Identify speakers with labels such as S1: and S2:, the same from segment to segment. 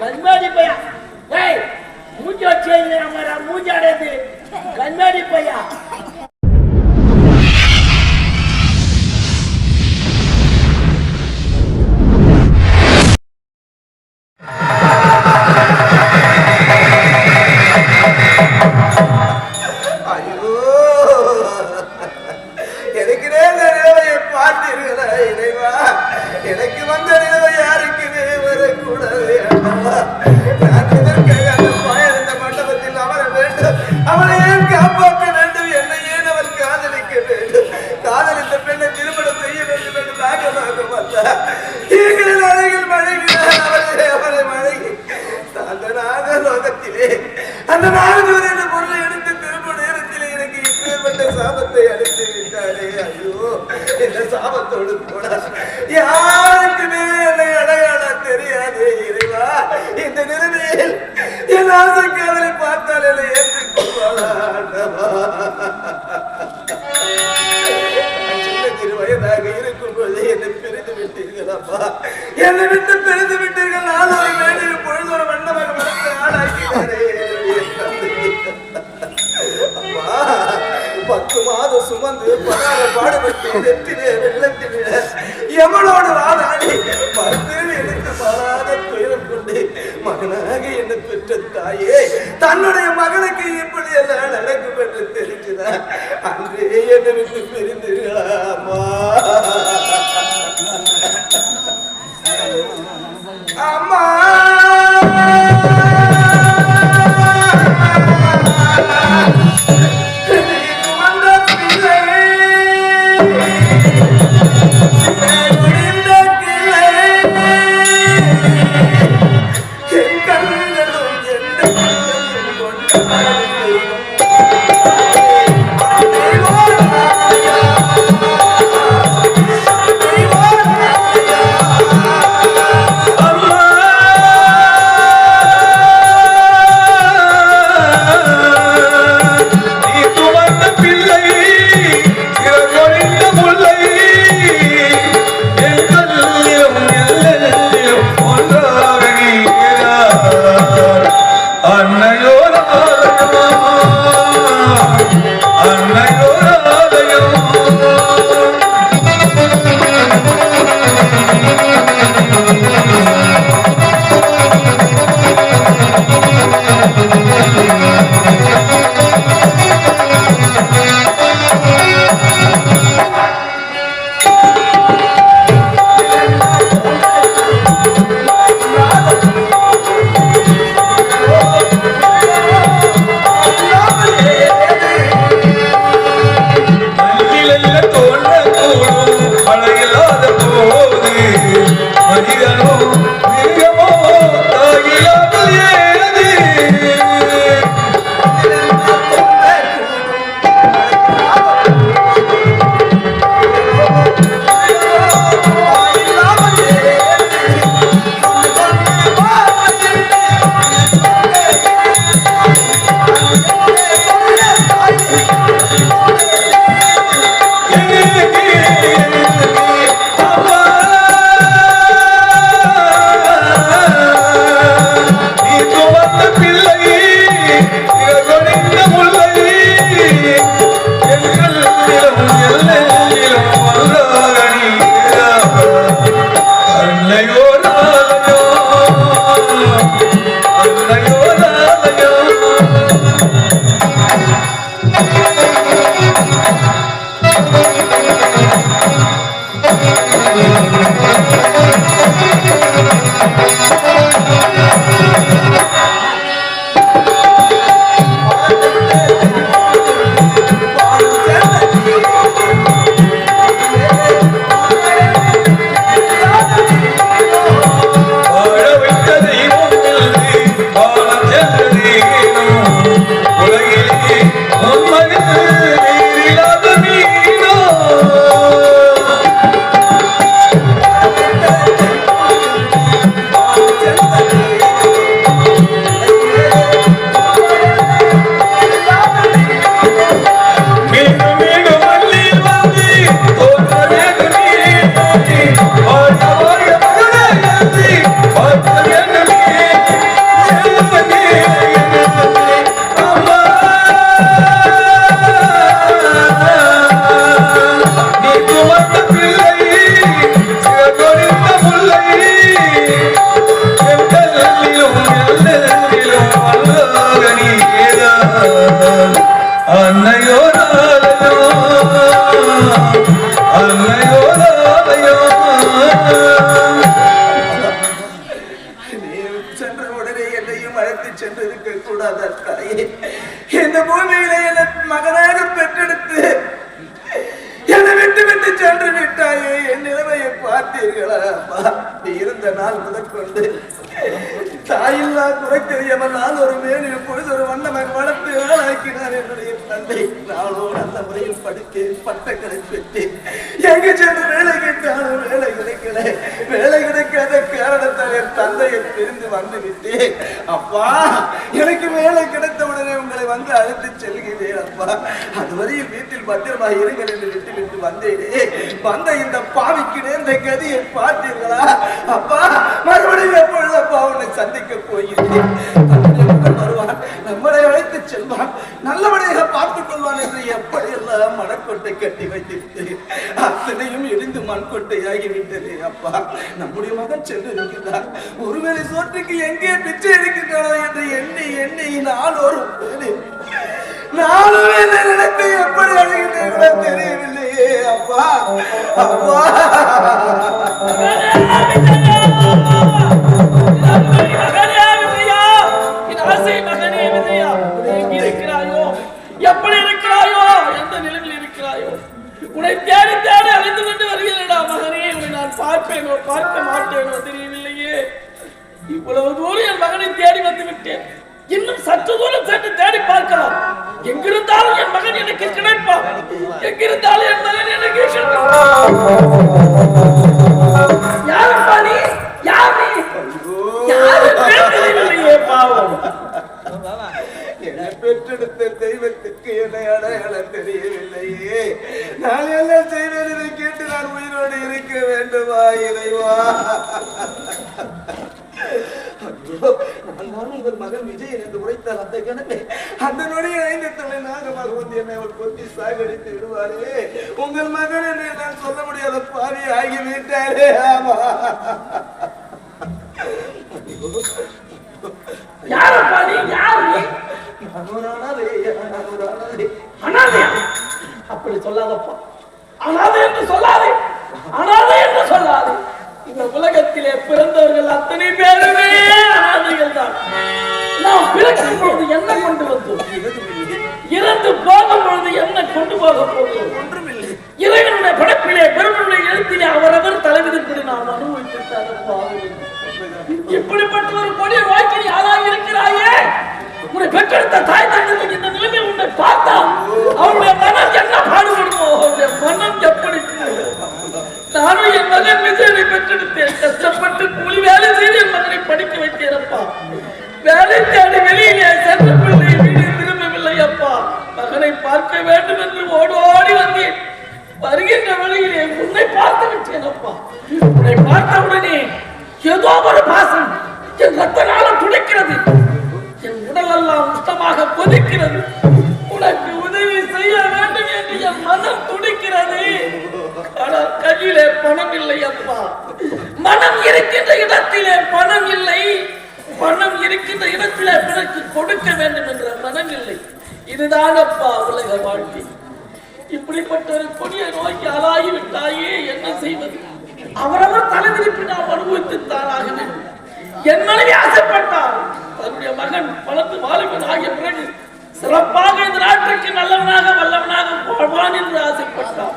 S1: கண்மாடி பையா. ஏய் மூஞ்சி வச்சு மூஞ்சி அடையுது கண்மாடி பையா.
S2: சொந்தமானவர் என்ற பொருளை எடுத்து திரும்ப நேரத்தில் எனக்கு இப்பேற்பட்ட சாபத்தை அளித்து விட்டாலே ஐயோ இந்த சாபத்தோடு போனா யாருக்குமே என்னை அடையாளம் தெரியாதே இறைவா இந்த நிலைமையில் என் ஆசை காதலை பார்த்தால் என்னை ஏற்றுக்கொள்வாளா சின்ன இருக்கும் பொழுது என்னை பிரிந்து விட்டீர்களப்பா என்னை விட்டு மகனாக என்ன பெற்ற தாயே தன்னுடைய மகனுக்கு இப்படி எல்லாம் நடக்கும் என்று தெரிஞ்சுதான் அன்றே என்னை விட்டு பிரிந்தீர்களாமா சென்று இருக்க இந்த பூமியில என
S3: மகனாக பெற்றெடுத்து என்னை விட்டு விட்டு சென்று விட்டாயே. என் நிலைமையை
S2: பார்த்தீர்களா? நீ இருந்த நாள் முதற்கொண்டு தாயில்லா குறைக்கரியவன் நாள் ஒரு மேல் பொழுது ஒரு வண்ணமன் வளர்த்து ஆளாக்கினார் என்னுடைய தந்தை. நானோ நல்ல முறையில் படித்து பட்டங்களை பெற்றேன் எங்க சென்று வேலை கேட்டாலும் வேலை கிடைக்கல. வேலை கிடைக்காத காரணம் என் தந்தையை பிரிந்து வந்து விட்டேன் அப்பா எனக்கு வேலை கிடைத்த உடனே உங்களை வந்து அழைத்து செல்கிறேன் அப்பா. அதுவரையில் வீட்டில் பத்திரமாக இருங்கள் என்று விட்டுவிட்டு வந்தேனே. வந்த இந்த பாவிக்கு நேர்ந்த கதியை பார்த்தீர்களா அப்பா மறுபடியும் எப்பொழுது அப்பா உன்னை சந்திக்க போகிறேன் தன்னுடைய மகன் வருவான் நம்மளை அழைத்து செல்வான் நல்லபடியாக பார்த்துக் கொள்வான் என்று மண்கொட்டை கட்டி வைத்திருந்தேன் அத்தனையும் இடிந்து மண்கொட்டையாகி விட்டது அப்பா. நம்முடைய மகன் சென்று இருக்கிறார் ஒருவேளை சோற்றுக்கு எங்கே பிச்சை எடுக்கின்றனோ என்று எண்ணி எண்ணி நாளோறும் போனேன். நிலத்தை எப்படி அழுகின்றீர்களோ தெரியவில்லையே அப்பா. அப்பா.
S1: பார்ப்பேனோ பார்க்க மாட்டேனோ தெரியவில்லையே. இவ்வளவு தூரம் என் மகனை தேடி வந்து விட்டேன் இன்னும் சற்று தூரம் சென்று தேடி பார்க்கலாம். எங்கிருந்தாலும் என் மகன் எனக்கு கிடைப்பான். எங்கிருந்தாலும் என் மகன் எனக்கு கிடைப்பான்.
S2: பெற்றெடுத்த தெய்வத்துக்கு என்னை அடையாளம் தெரியவில்லையே? நான் என்ன செய்வேன் இதை கேட்டு நான் உயிரோடு இருக்க வேண்டுமா இறைவா? ஐயோ, உங்கள் மகன் விஜய் என்று உரைத்தார். அந்த கணமே அந்த நொடியை ஐந்து தலை நாகமாக வந்து என்னை அவர் கொத்தி சாகடித்து விடுவாரே. உங்கள் மகன் என்று நான் சொல்ல முடியாத பாவி ஆகிவிட்டாரே. ஆமா.
S1: யாரப்பா நீ? யார் நீ. அனாதையா அப்படி சொல்லாதப்பா. அனாதை என்று சொல்லாதே. அனாதை என்று சொல்லாதே. இந்த உலகத்திலே பிறந்தவர்கள் அத்தனை பேருமே அனாதைகள் தான். நாம் பிறக்கும் பொழுது என்ன கொண்டு வந்தோம்? இறந்து போகும் பொழுது என்ன கொண்டு போக போகிறோம்? இறைவனுடைய படைப்பிலே பெருமனுடைய எழுத்திலே அவரவர் தலைவிதிப்படி நாம் அனுபவித்திருக்காரப்பா இப்படிப்பட்ட ஒரு கொடிய வாழ்க்கை யாராக இருக்கிறாயே? உன்னை பெற்றெடுத்த தாய் தந்தை இந்த நிலைமை உன்னை பார்த்தா அவருடைய மனம் என்ன பாடுபடுமோ? அவருடைய மனம் எப்படி நானும் என் மகன் விஜயனை பெற்றெடுத்தேன். கஷ்டப்பட்டு கூலி வேலை செய்து என் மகனை படிக்க வைக்கிறப்பா வேலை தேடி வெளியிலே சென்ற பிள்ளை வீடு திரும்பவில்லை அப்பா மகனை பார்க்க வேண்டும் என்று ஓடோடி வருகின்ற வழியிலே உன்னை பார்த்து விட்டேனப்பா உன்னை பார்த்தவுடனே ஏதோ ஒரு பாசம் என் ரத்த நாளம் துடைக்கிறது. என் உடல் எல்லாம் உஷ்டமாக கொதிக்கிறது. உனக்கு உதவி செய்ய வேண்டும் என்று என் மனம் துடிக்கிறது. ஆனால் கையிலே பணம் இல்லை அப்பா. மனம் இருக்கின்ற இடத்திலே பணம் இல்லை. பணம் இருக்கின்ற இடத்திலே பிறகு கொடுக்க வேண்டும் என்ற மனம் இல்லை. இதுதான் அப்பா உலக வாழ்க்கை. இப்படிப்பட்ட ஒரு கொடிய நோக்கி ஆளாகி விட்டாயே என்ன செய்வது? அவரவர் தலைவிதிப்பு நாம் அனுபவித்து தானாக வேண்டும் என் மனைவி ஆசைப்பட்டார் தன்னுடைய மகன் வளர்ந்து வாலிபன் ஆகிய பிறகு சிறப்பாக இந்த நாட்டுக்கு நல்லவனாக வல்லவனாக வாழ்வான் என்று ஆசைப்பட்டார்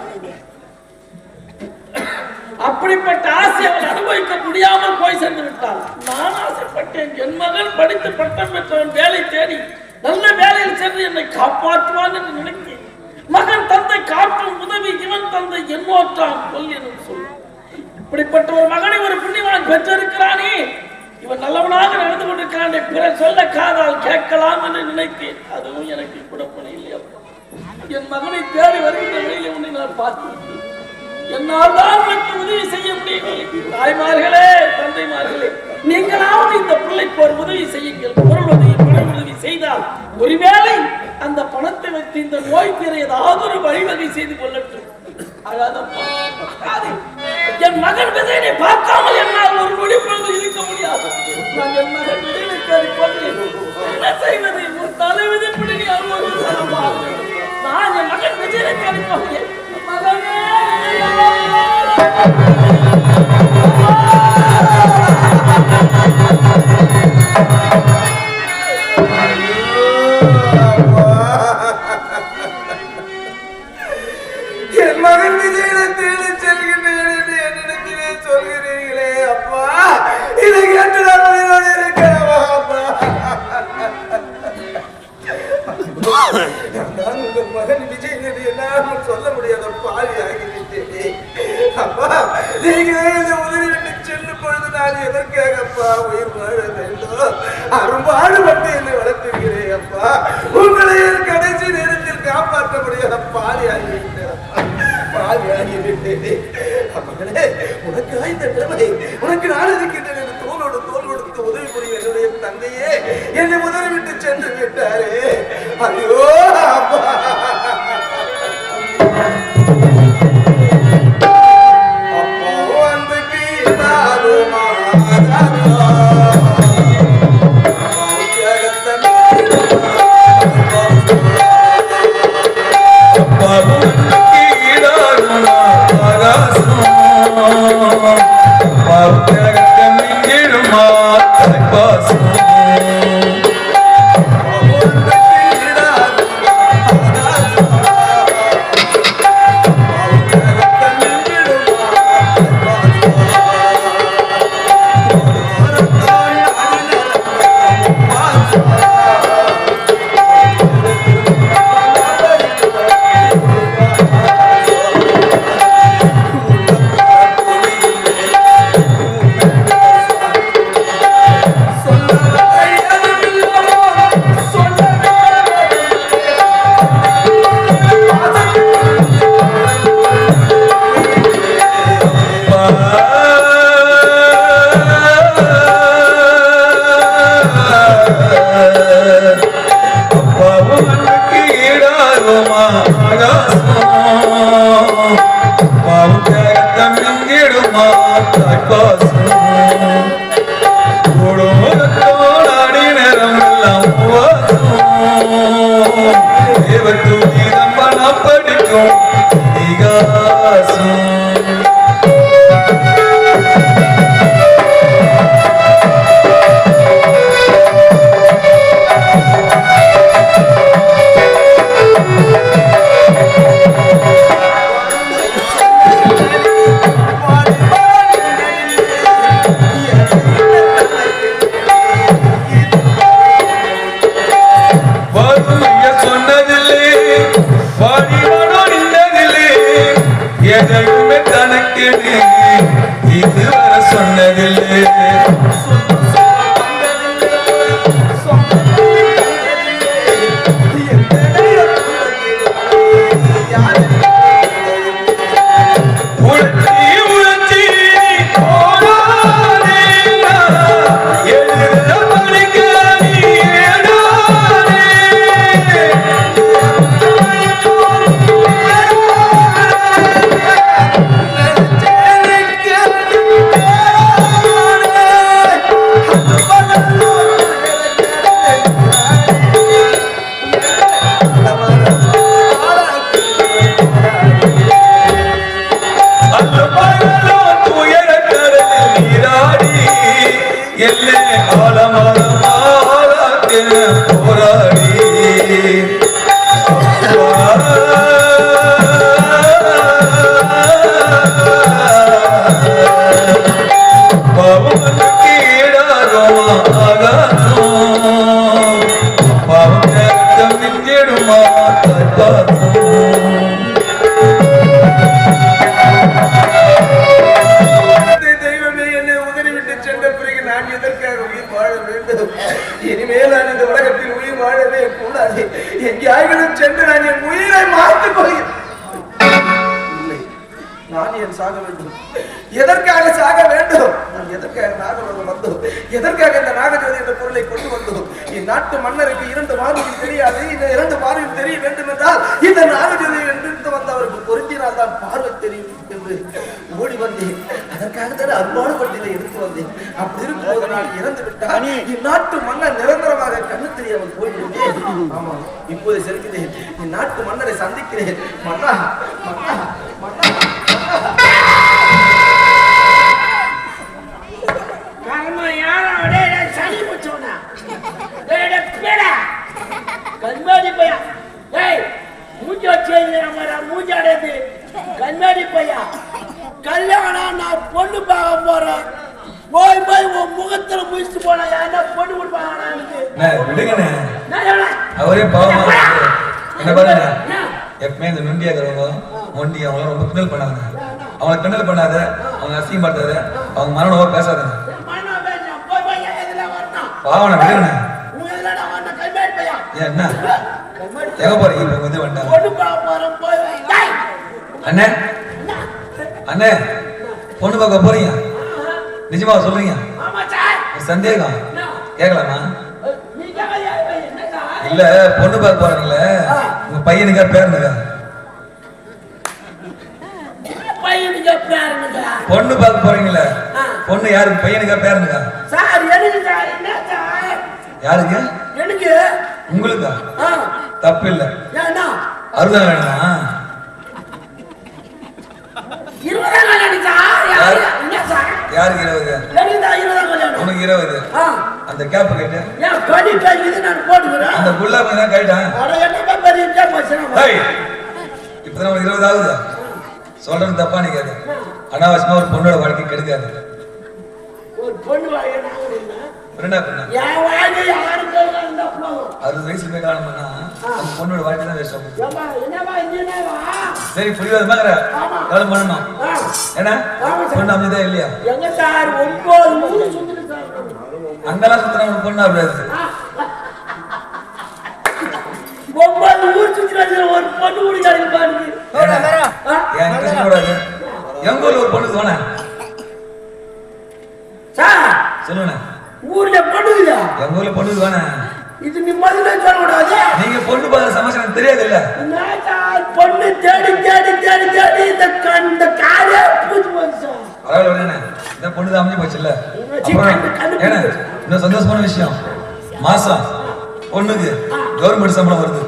S1: அப்படிப்பட்ட ஆசை அவள் அனுபவிக்க முடியாமல் போய் சென்று விட்டார் நான் ஆசைப்பட்டேன் என் மகன் படித்து பட்டம் பெற்றவன் வேலை தேடி நல்ல வேலையில் சென்று என்னை காப்பாற்றுவான் என்று நினைத்து மகன் தந்தை காட்டும் உதவி இவன் தந்தை என்னோற்றான் கொல் எனும் சொல். இப்படிப்பட்ட ஒரு மகனை ஒரு புண்ணியவான் பெற்றிருக்கிறானே. இவன் நல்லவனாக நடந்து கொண்டிருக்கிறான். பிற சொல்ல காதால் கேட்கலாம் என்று நினைத்தேன். அதுவும் எனக்கு குழப்பம் இல்லையா என் மகனை தேடி வருகின்ற வேலை உன்னை நான் பார்த்து என்னால் தான் உனக்கு உதவி செய்ய முடியும். தாய்மார்களே தந்தைமார்களே நீங்களாவது இந்த பிள்ளைக்கு ஒரு உதவி செய்யுங்கள். பொருள் உதவி பொருள் உதவி செய்தால் ஒருவேளை அந்த பணத்தை வைத்து இந்த நோய் பெற ஏதாவது ஒரு வழிவகை செய்து கொள்ளட்டும். என் மகன் விஜயனை பார்க்காமல் என்னால் ஒரு நொடி பொழுது இருக்க முடியாது. நான் என் மகன் விஜயனை தேடி என்ன செய்வது? ஒரு தலை விதைப்படி நீ அனுபவித்து நான் என் மகன் விஜயனை தேடி மகனே!
S2: எதற்காகப்பா உயிர் வாழ வேண்டும். அரும்பாடுபட்டு என்னை வளர்த்திருக்கிறேன் அப்பா. உங்களை கடைசி நேரத்தில் காப்பாற்ற முடியாத பாதி ஆகிவிட்டேன் அப்பா. பாதி ஆகிவிட்டேன் மகளே உனக்கு இந்த நிலைமை உனக்கு நான் இருக்கின்றேன் என்று தோளோடு தோல் கொடுத்து உதவி புரியும் என்னுடைய தந்தையே என்னை உதறிவிட்டு சென்று விட்டாரே ஐயோ அப்பா.
S3: Thank you. Like cut. வடிவனோ நின்றதில்லை எதையுமே தனக்கு இதுவரை சொன்னதில்லை.
S2: வேண்டும். எதற்காக சாக வேண்டும்? நான் எதற்காக நாகலோகம் வந்தோம் எதற்காக இந்த நாகஜோதி என்ற பொருளை கொண்டு வந்தோம் என் நாட்டு மன்னருக்கு இரண்டு பார்வையில் தெரியாது. இந்த இரண்டு பார்வையில் தெரிய வேண்டும் என்றால் இந்த நாகஜோதி என்று வந்தவருக்கு பொருந்தினால் தான் பார்வை தெரியும் என்று ஓடி வந்தேன். அதற்காக தான் அன்பான பட்டியலை எடுத்து வந்தேன். அப்படி இருக்கும்போது நான் இறந்து விட்டால் இந்நாட்டு மன்னர் நிரந்தரமாக கண்ணு தெரியாமல் போய்விடுவேன் ஆமா இப்போது செல்கிறேன். இந்நாட்டு மன்னரை சந்திக்கிறேன். மன்னா மன்னா.
S1: மூஞ்சி வச்சு நம்ம மூஞ்சி அடையுது கண்மாடி பையா. கல்யாணம் நான் பொண்ணு பார்க்க போறேன். போய் போய் உன் முகத்துல முடிச்சுட்டு போனா யாரா பொண்ணு கொடுப்பாங்க?
S3: அவரே பாவமா. என்ன பாருங்க? எப்பவுமே இந்த நொண்டியா இருக்கிறவங்க மொண்டி அவங்க ரொம்ப கிண்டல் பண்ணாங்க அவங்களை கிண்டல் பண்ணாத அவங்க அசிங்கப்படுத்தாத அவங்க மரணம் பேசாத பாவனை ஏன் என்ன? எங்க போறீங்க? இப்ப வந்து வேண்டாம்
S4: பொண்ணு பார்க்க போறோம் போய் வா. டேய்.
S3: அண்ணே அண்ணே பொண்ணு பார்க்க போறீங்க? நிஜமா சொல்றீங்க?
S4: ஆமா சார்
S3: ஒரு சந்தேகம். கேட்கலாமா? இல்ல பொண்ணு பார்க்க போறீங்களே உங்க பையனுக்கா பேரனுக்கா பொண்ணு பார்க்க போறீங்களே பொண்ணு யாருக்கு? பையனுக்கா பேரனுக்கா யாருக்கு?
S4: எனக்கு?
S3: உங்களுக்கா? தப்பு இல்ல
S4: ஏன்னா
S3: அறுபதாம் வேணுமா யாருக்கு இருபது? உனக்கு இருபது. அந்த கேப் கேட்டு. அந்த புல்லா தான் கேட்டான் இப்பதான் உனக்கு இருபது ஆகுதா? சொல்றது தப்பா நிக்காது அனாவசியமா ஒரு பொண்ணோட வாழ்க்கை கெடுக்காது.
S4: ஒரு பொண்ணு என் வாழ்க்கை யாருக்கு
S3: அறுபது வயசுல போய் பொண்ணோட வாழ்க்கை தான்
S4: இன்ஜினியரா
S3: சரி
S4: ஆமா.
S3: எவ்வளவு பண்ணணும்? ஏன்னா. பொண்ணு அமைதியா இல்லையா? அங்கெல்லாம் சுத்தினா ஒரு பொண்ணு அப்படியாது
S4: ஒன்பது ஊர் சுற்றுலா ஒரு பொண்ணு
S3: என் ஊர்ல ஒரு பொண்ணு தோண? எங்க ஊர்ல பொண்ணு தோண
S4: இது நீ முதல்ல சொல்லக்கூடாது.
S3: நீங்க பொண்ணு பார்க்குற சமஸ்யா எனக்கு தெரியாது இல்ல
S4: பொண்ணு தேடி தேடி தேடி தேடி இந்த க- இந்த காரே பூச்சி போச்சு.
S3: பரவாயில்ல விடுங்கண்ணே இந்த பொண்ணு தான் அமைஞ்சு போச்சு இல்ல
S4: கண்டு- கண்டு
S3: ஏன்னா இன்னும் சந்தோஷமான விஷயம். மாசம் பொண்ணுக்கு கவர்மெண்ட் சம்பளம் வருது.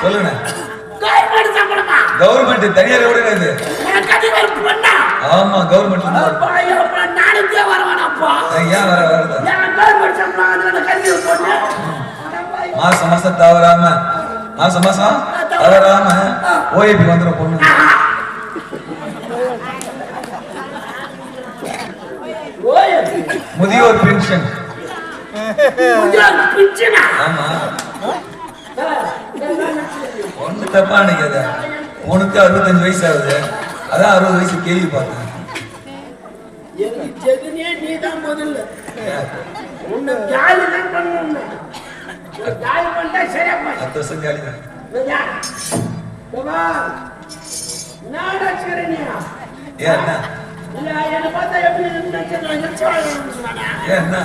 S3: சொல்லுங்க.
S4: கவர்மெண்ட்
S3: தனியார் எவ்வளவு இது? ஆமா
S4: அப்புறம் நாளைக்கே வர.
S3: ஏன் வர வருது
S4: கவர்மெண்ட்.
S3: மாசம் மாசம் தவறாம மாசம் மாசம் தவறாம. ஓஏபி வந்துடும் பொண்ணு. முதியோர் பென்ஷன். ஆமா? ஒண்ணு தப்பா நினைக்காத. உனக்கு அறுபத்தஞ்சு வயசு ஆகுது. அதான் அறுபது வயசு கேள்வி பார்த்தேன்
S4: ஜெகனே நீதான் முதல்ல. உன்னை ஜாலி தான் பண்ணணும். ஜாலி பண்ணிட்டா சரியா போச்சு.
S3: பத்து வருஷம் காலி தான்? ஏன் என்ன
S4: என்னை பார்த்தா எப்படி.
S3: ஏன் என்ன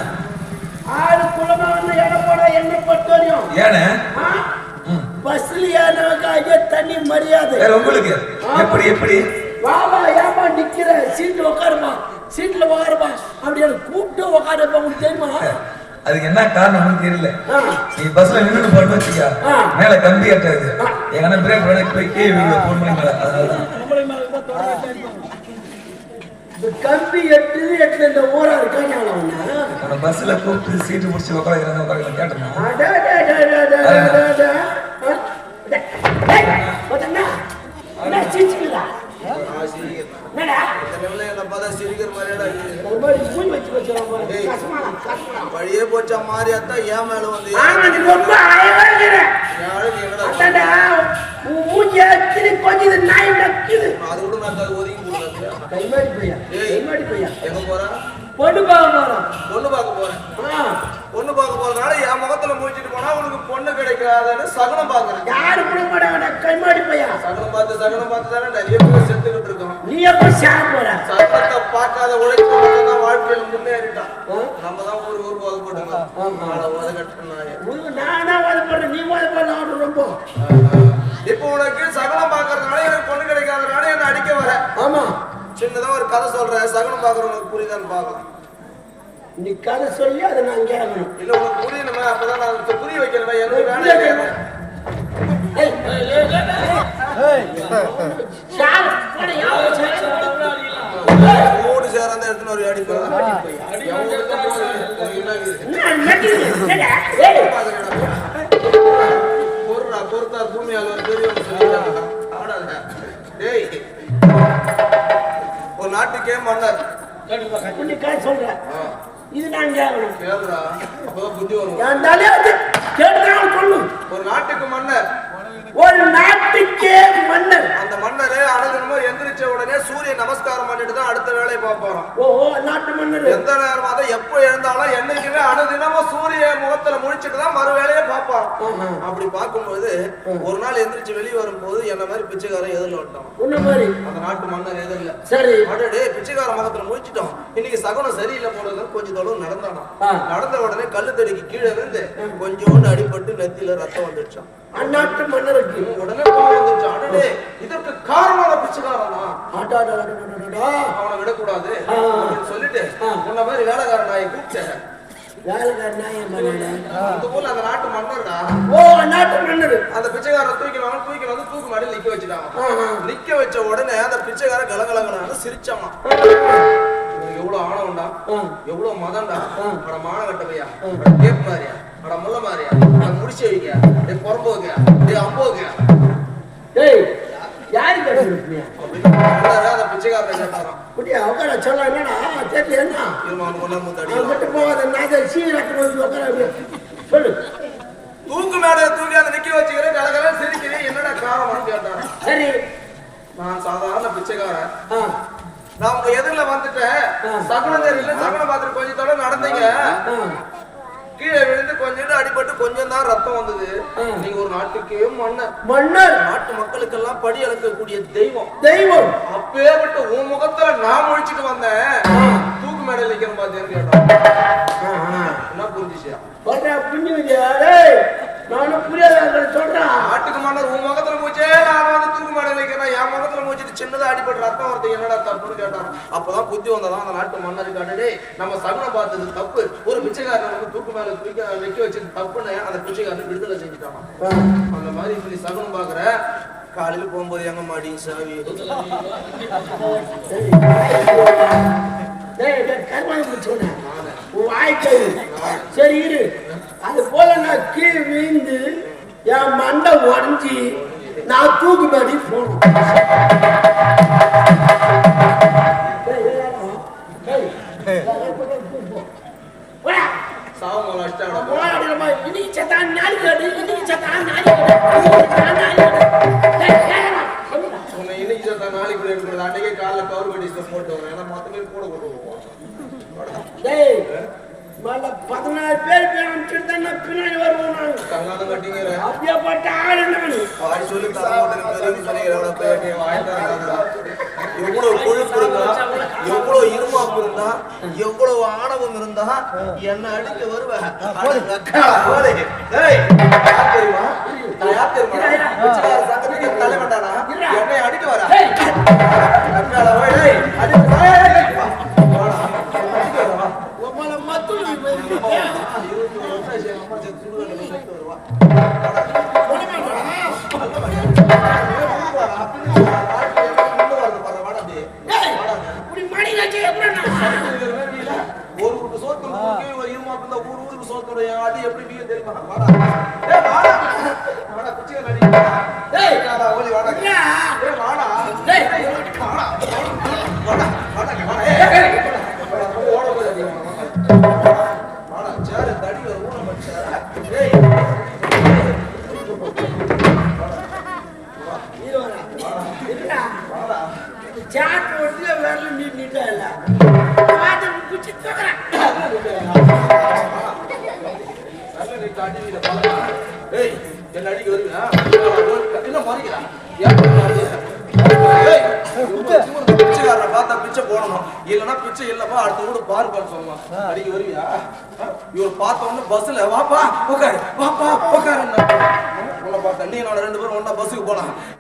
S4: ஆளு குளமா வந்து எடை போட என்ன பொறுத்த வரையும்.
S3: ஏன்னு
S4: ஆ?
S3: ம்.
S4: பஸ்ல ஐயா தனி மரியாதை
S3: உங்களுக்கு எப்படி எப்படி
S4: வாமா ஏமா நிக்கிற? சீட்ல உட்காருமா? சீட்ல உட்காருமா அப்படி கூப்பிட்டு உட்காருப்பா உங்களுக்கு தெரியுமா?
S3: அதுக்கு என்ன காரணம் உங்களுக்கு தெரியல. நீ பஸ்ல நின்னு போட்டு வச்சுக்க. மேல கம்பி கட்டாது எங்க அண்ணன் பிரேக் பண்ண போய் கீழே வீடு போன் பண்ணி மேல.
S4: கம்பி எட்டுது எட்டுல இந்த ஊரா இருக்காங்க
S3: பஸ்ல கூப்பிட்டு சீட்டு பிடிச்சி உட்கார வைக்கிறாங்க உட்கார வைக்கிறாங்க கேட்டேன்னா
S4: அட, அட, அட, அட, அட, அட, அட. ஆ? டேய், டேய், ஒருத்தன்னா, என்ன சிரிச்சுக்கிறா? என்னடா?
S2: என்ன பார்த்தா சிரிக்கிற மாதிரியாடா.
S4: ஒரு மாதிரி மூஞ்சி வச்சு கசமாடா.
S2: வழியே போச்சா மாறியாத்தான் ஏன் மேல வந்து
S4: ரொம்ப.
S2: அது கூட நான்
S4: கைமாடி பையா.
S2: எங்க போறேன்
S4: பொண்ணு பார்க்க போறோம்.
S2: பொண்ணு பார்க்க போறேன் பொண்ணு பார்க்க போறதுனால என் முகத்துல முடிச்சிட்டு போனா உனக்கு பொண்ணு கிடைக்காதுன்னு சகுனம் பாக்குறேன்
S4: யாரு கூட மாட்டாங்கடா, கைமாடி பையா.
S2: சகுனம் பார்த்து சகுனம் பார்த்து தானே நிறைய பேர் செத்துக்கிட்டு இருக்கோம்
S4: நீ எப்ப சாக போற?
S2: சட்டத்தை பார்க்காத தான் வாழ்க்கையில முன்னேறிட்டான்? நம்ம தான் ஒரு ஊர். உதகட்டினாய
S4: உனக்கு நானா வாழப்படுறேன், நீ வாழப்படுற ஆடு ரொம்ப.
S2: இப்போ உனக்கு சகலம் பார்க்கறதுனால எனக்கு பொண்ணு கிடைக்காதனால என்ன அடிக்க வர
S4: ஆமா
S2: சின்னதா ஒரு கதை சொல்றேன் சகலம் பார்க்கறவனுக்கு புரியுதான்னு பார்க்கலாம்
S4: நீ கதை சொல்லி அதை நான் கேட்கணும்
S2: இல்ல உனக்கு புரியணுமே அப்பதான் நான் புரிய வைக்கிறேன் எனக்கு
S4: ஏய், ஏய். சார்,
S2: சேராத எடுத்துன்னு ஒரு?
S4: ஏய்,
S2: பொருடா பொறுத்தார் பூமியால் ஒரு பெரியவங்க சொல்லிட்டாங்க ஆடாத டேய். ஒரு நாட்டுக்கே மன்னர்.
S4: சொல்றேன். இது நான் கேட்கணும்
S2: புத்தி வரும்.
S4: என் தலையெழுத்து கேட்டுதான் சொல்லு
S2: ஒரு நாட்டுக்கு மன்னர்.
S4: ஒரு நாட்டுக்கே மன்னர்.
S2: அந்த மன்னரே அழகனமோ எந்திரி எந்திரிச்ச உடனே சூரிய நமஸ்காரம் பண்ணிட்டு தான் அடுத்த வேலையை
S4: ஓ ஓ, நாட்டு மன்னர்.
S2: எந்த நேரமா தான் எப்போ எழுந்தாலும் என்னைக்குமே அனுதினமும் சூரிய முகத்துல முழிச்சிட்டு தான் மறு வேலையை பார்ப்பான். அப்படி பார்க்கும்போது ஒரு நாள் எந்திரிச்சு வெளியே வரும்போது என்ன மாதிரி பிச்சைக்காரன் எதிரில் விட்டான்
S4: மாதிரி.
S2: அந்த நாட்டு மன்னர் எதிரில்.
S4: சரி.
S2: அடடே பிச்சைக்கார முகத்துல முடிச்சிட்டோம் இன்னைக்கு சகுனம் சரியில்லை போனது கொஞ்சம் தொலைவு நடந்தானா. நடந்த உடனே கல்லு தடிக்கு கீழே விழுந்து கொஞ்சோண்டு அடிபட்டு நெத்தியில ரத்தம் வந்துடுச்சான்
S4: அந்நாட்டு மன்னருக்கு.
S2: உடனே அடடே இதற்கு காரணமான பிச்சைக்காரன். அவனை விடக்கூடாது. சொல்லிட்டு உன்ன மாதிரி வேலைக்கார நாயை கூப்பிட்டேன். அந்த பிச்சைக்காரன் தூக்கினாங்க தூக்கி வந்து தூக்கு மாடி நிக்க வச்சுட்டாங்க. நிக்க வச்ச உடனே அந்த பிச்சைக்காரன் கலகலகலான்னு சிரிச்சான். இவனுக்கு எவ்வளவு ஆணவம்டா. எவ்வளவு மதம்டா
S4: ஆ.
S2: அட மான கட்டவையா அட முள்ள மாதிரியா? அட முடிச்சு வைக்க டே பொறம்போக்கியா டே அம்போக்கியா
S4: ஏய் யாரு
S2: அப்படின்னு அந்த பிச்சைக்காரன் கேட்டாராம்
S4: குட்டியா உட்கார சொல்ல என்னடா தெரியல என்ன? அவன்கிட்ட போகாத நான் சீரட்டு வந்து உட்கார சொல்லு.
S2: தூக்கு மேல தூக்கி அந்த நிக்க வச்சுக்கிறேன் கலகல சிரிக்கிறேன் என்னடா காரணம்னு கேட்டாராம்
S4: சரி.
S2: நான் சாதாரண பிச்சைக்காரன். நான் உங்க எதிரில வந்துட்டேன். சகுனம் தெரியல சகுனம் பார்த்துட்டு கொஞ்சம் தடவை நடந்தீங்க கீழே விழுந்து கொஞ்சம் அடிபட்டு கொஞ்சம் தான் ரத்தம் வந்தது. நீங்க ஒரு நாட்டுக்கே மன்னர்.
S4: மன்னர்.
S2: நாட்டு மக்களுக்கெல்லாம் படி அளக்கக்கூடிய தெய்வம்.
S4: தெய்வம்.
S2: அப்பேற்பட்ட உன் முகத்துல நான் முழிச்சிட்டு வந்தேன். தூக்கு கேட்டான்
S4: ஆ, ஆ.
S2: என்ன புரிஞ்சுச்சியா?
S4: சொல்றா புரிஞ்சுக்கிறியா டேய் நானும் புரியாத சொல்றான்
S2: நாட்டுக்கு மன்னர் உன் முகத்துல மூச்சே நான் வந்து தூக்கு மேடையில் நிக்கிறேன் என் முகத்துல மூச்சிட்டு சின்னதா அடிபட்டு ரத்தம் வரது. என்னடா தப்புன்னு கேட்டான். அப்பதான் புத்தி வந்ததான் அந்த நாட்டு மன்னர் காட்டுடே நம்ம சகுனம் பார்த்தது தப்பு. ஒரு பிச்சைக்காரன் வந்து மேல தூக்கி நிக்க வச்சு தப்புன்னு அந்த பிச்சைக்காரன் விடுதலை செஞ்சுட்டான் அந்த மாதிரி இப்படி நீ சகுனம் பாக்குற காலையில போகும்போது எங்க மாடி சாவி
S4: டேய் சரி இரு. அது போல நான் கீழே விழுந்து என் மண்டை உடஞ்சி நான் தூக்கு மாடி போனோம்
S2: சாவு
S4: போராடினமா, இன்னைக்கு செத்தான் நாளைக்கு அடி, இன்னைக்கு செத்தான் நாளைக்கு இன்னைக்கு செத்தான் நாளைக்கு
S2: இருக்கிறது அன்னைக்கே காலைல கவர் கட்டிட்டு போட்டு வரேன் ஏன்னா மத்த பேர் கூட போட்டு
S4: டேய், மேல பதினாறு பேர் பேர் அனுப்பிச்சுட்டு தான் பின்னாடி வருவேன் நான்.
S2: கங்காதம் கட்டிங்கிற
S4: அப்படியேப்பட்ட ஆளு நானு.
S2: சொல்லி பேர் நீ வாய்ந்தாங்க எவ்வளவு இருமாப்பு இருந்தா எவ்வளவு ஆணவம் இருந்தா என்ன அடிக்க வருவ. சங்கத்துக்கு தலைவன்டானா? என்னை அடிக்க வரா?
S4: டேய்,
S2: ரக்கால, வாடா. வாடா. வாடா, வாடா, வாடா. ஏய், வாடா. வாடா. ஓட வாடா, அடிக்க வருவியா? இவர் பார்த்த உடனே பஸ்ல வாப்பா உட்காரு வாப்பா உட்காரு உன்னை பார்த்தா நீ என்னோட ரெண்டு பேரும் ஒன்னா பஸ்ஸுக்கு போலாம்